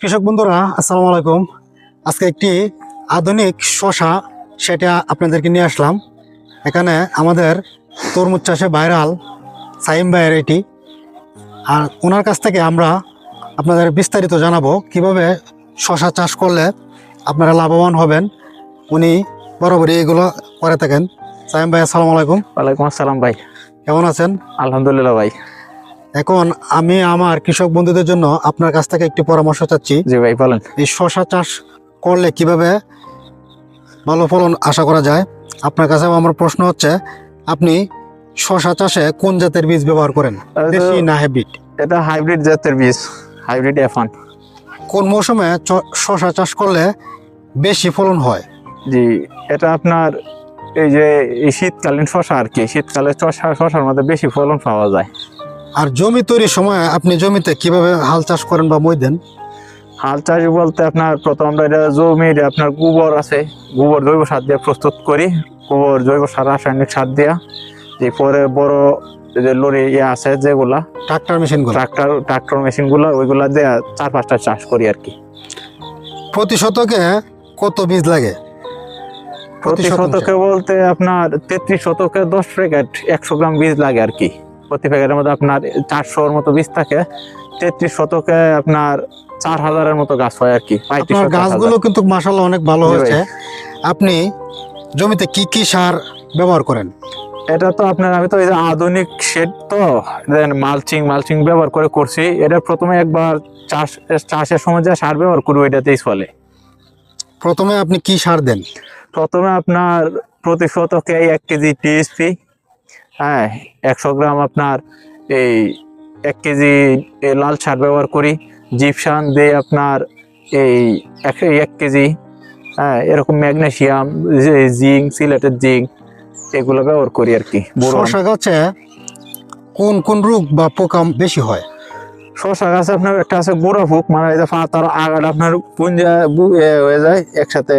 কৃষক বন্ধুরা আসসালামু আলাইকুম। আজকে একটি আধুনিক শশা সেটা আপনাদেরকে নিয়ে আসলাম। এখানে আমাদের তরমুজ চাষে ভাইরাল সাইম ভাইয়ের এটি। আর ওনার কাছ থেকে আমরা আপনাদের বিস্তারিত জানাব কীভাবে শশা চাষ করলে আপনারা লাভবান হবেন। উনি বরাবরই এগুলো করে থাকেন। সাইম ভাই আসসালামু আলাইকুম। ওয়ালাইকুম আসসালাম ভাই। কেমন আছেন? আলহামদুলিল্লাহ ভাই। এখন আমি আমার কৃষক বন্ধুদের জন্য আপনার কাছ থেকে একটি পরামর্শ চাচ্ছি। জি ভাই বলেন। এই শশা চাষ করলে কীভাবে ভালো ফলন আশা করা যায়? আপনার কাছে আমার প্রশ্ন হচ্ছে আপনি শশা চাষে কোন জাতের বীজ ব্যবহার করেন? দেশি না হাইব্রিড এটা হাইব্রিড জাতের বীজ হাইব্রিড এফান কোন মৌসুমে শশা চাষ করলে বেশি ফলন হয়? জি এটা আপনার এই যে শীতকালীন শশা আর কি শীতকালে শশা শশার মধ্যে বেশি ফলন পাওয়া যায়। আর জমি তৈরির সময় আপনি জমিতে কীভাবে হাল চাষ করেন বা মই দেন? হাল চাষ বলতে আপনার প্রথম আমরা এটা জমির আপনার গোবর আছে। গোবর জৈব সার দিয়ে প্রস্তুত করি। গোবর জৈব সার রাসায়নিক সার দিয়া। যে পরে বড় যে লরি ইয়ে আছে যেগুলা ট্রাক্টর মেশিন ট্রাক্টর ট্রাক্টর মেশিনগুলো ওইগুলা দিয়ে চার পাঁচটা চাষ করি আর কি। প্রতি শতকে কত বীজ লাগে? প্রতি শতকে বলতে আপনার তেত্রিশ শতকে দশ প্যাকেট একশো গ্রাম বীজ লাগে আর কি। প্রতি প্যাকেটের মধ্যে আপনার চারশোর মতো বীজ থাকে তেত্রিশ শতকে আপনার চার হাজারের মতো গাছ হয় আর কি গাছগুলো কিন্তু মাসাল্লাহ অনেক ভালো হয়েছে। আপনি জমিতে কি কি সার ব্যবহার করেন? এটা তো আপনার আমি তো এই যে আধুনিক শেড তো দেন মালচিং মালচিং ব্যবহার করে করছি। এটা প্রথমে একবার চাষ চাষের সময় যে সার ব্যবহার করি ওইটাতেই চলে প্রথমে আপনি কি সার দেন? প্রথমে আপনার প্রতি শতকে এক কেজি টিএসপি হ্যাঁ একশো গ্রাম আপনার এই এক কেজি লাল সার ব্যবহার করি। জিপসান দিয়ে আপনার এই এক এক কেজি হ্যাঁ এরকম ম্যাগনেসিয়াম জিঙ্ক সিলেটের জিঙ্ক এগুলো ব্যবহার করি আর কি শশা গাছে কোন কোন রোগ বা পোকা বেশি হয়? শশা গাছে আপনার একটা আছে গোড়া ফুক মানে এই যে পাতার আগাটা আপনার পুঞ্জা হয়ে যায় একসাথে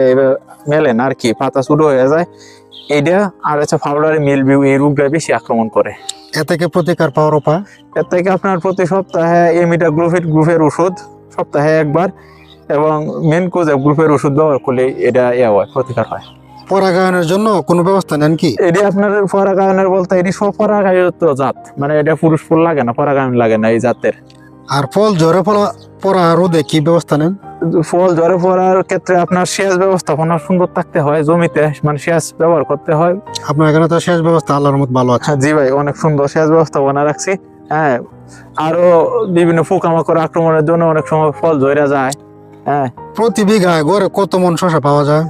মেলে না আর কি পাতা শুরু হয়ে যায়। এইটা আর হচ্ছে ফাউডারি মিলবিউ এই রোগটা বেশি আক্রমণ করে। এ থেকে প্রতিকার পাওয়ার উপায়? এর থেকে আপনার প্রতি সপ্তাহে এমিটা গ্রুপের গ্রুপের ওষুধ সপ্তাহে একবার এবং মেন কোজে গ্রুপের ওষুধ ব্যবহার করলে এটা এ হয় প্রতিকার হয়। পরাগায়নের জন্য কোনো ব্যবস্থা নেন কি? এটি আপনার পরাগায়নের বলতে এটি সব পরাগায়িত জাত মানে এটা পুরুষ ফুল লাগে না পরাগায়ন লাগে না এই জাতের। আর ফল ঝরে ফলা পড়া রোদে কি ব্যবস্থা নেন? ফল ঝরে পড়ার ক্ষেত্রে আপনার সেচ ব্যবস্থাপনা সুন্দর থাকতে হয় জমিতে মানে সেচ ব্যবহার করতে হয়। আপনার এখানে তো শেষ ব্যবস্থা আল্লাহর মত ভালো আছে। হ্যাঁ জি ভাই অনেক সুন্দর সেচ ব্যবস্থাপনা রাখছি। হ্যাঁ আরও বিভিন্ন পোকামাকড় আক্রমণের জন্য অনেক সময় ফল ঝরে যায়। হ্যাঁ। প্রতি বিঘায় গড়ে কত মন শশা পাওয়া যায়?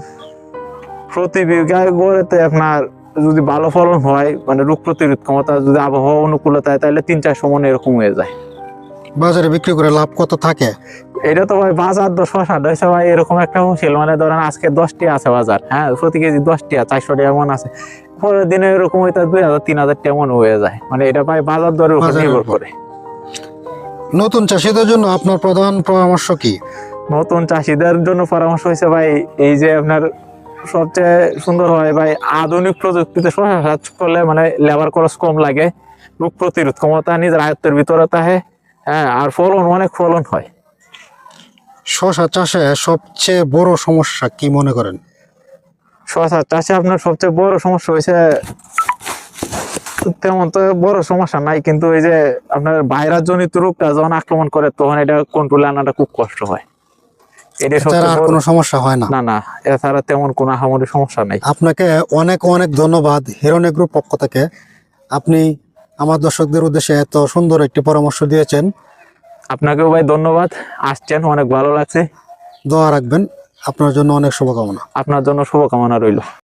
প্রতি বিঘায় গড়েতে আপনার যদি ভালো ফলন হয় মানে রোগ প্রতিরোধ ক্ষমতা যদি আবহাওয়া অনুকূলতায় তাহলে তিন চারশো মন এরকম হয়ে যায়। বাজারে বিক্রি করে লাভ কত থাকে? এটা তো ভাই বাজার দশ শশা দশ ভাই এরকম একটা হুসিল মানে ধরেন আজকে দশটি আছে বাজার হ্যাঁ? প্রতি কেজি দশটি আছে চারশো টাকা মন আছে। পরের দিনে এরকম হইতে দুই হাজার তিন হাজার টাকা মন হয়ে যায়। মানে এটা ভাই বাজার দরের উপর নির্ভর করে। নতুন চাষিদের জন্য আপনার প্রধান পরামর্শ কি? নতুন চাষিদের জন্য পরামর্শ হয়েছে ভাই এই যে আপনার সবচেয়ে সুন্দর হয় ভাই আধুনিক প্রযুক্তিতে শশা করলে মানে লেবার খরচ কম লাগে রোগ প্রতিরোধ ক্ষমতা নিজের আয়ত্তের ভিতরে থাকে। হ্যাঁ আর ফলন অনেক ফলন হয়। শশা চাষে সবচেয়ে বড় সমস্যা কি মনে করেন? শশা চাষে আপনার সবচেয়ে বড় সমস্যা হয়েছে তেমন তো বড় সমস্যা নাই কিন্তু এই যে আপনার ভাইরাস জনিত রোগটা যখন আক্রমণ করে তখন এটা কন্ট্রোলে আনাটা খুব কষ্ট হয়। এটা আর কোনো সমস্যা হয় না। না না এছাড়া তেমন কোনো আহামরি সমস্যা নাই। আপনাকে অনেক অনেক ধন্যবাদ হিরোনে গ্রুপ পক্ষ থেকে। আপনি আমার দর্শকদের উদ্দেশ্যে এত সুন্দর একটি পরামর্শ দিয়েছেন। আপনাকেও ভাই ধন্যবাদ। আসছেন অনেক ভালো লাগছে। দোয়া রাখবেন। আপনার জন্য অনেক শুভকামনা। আপনার জন্য শুভকামনা রইল।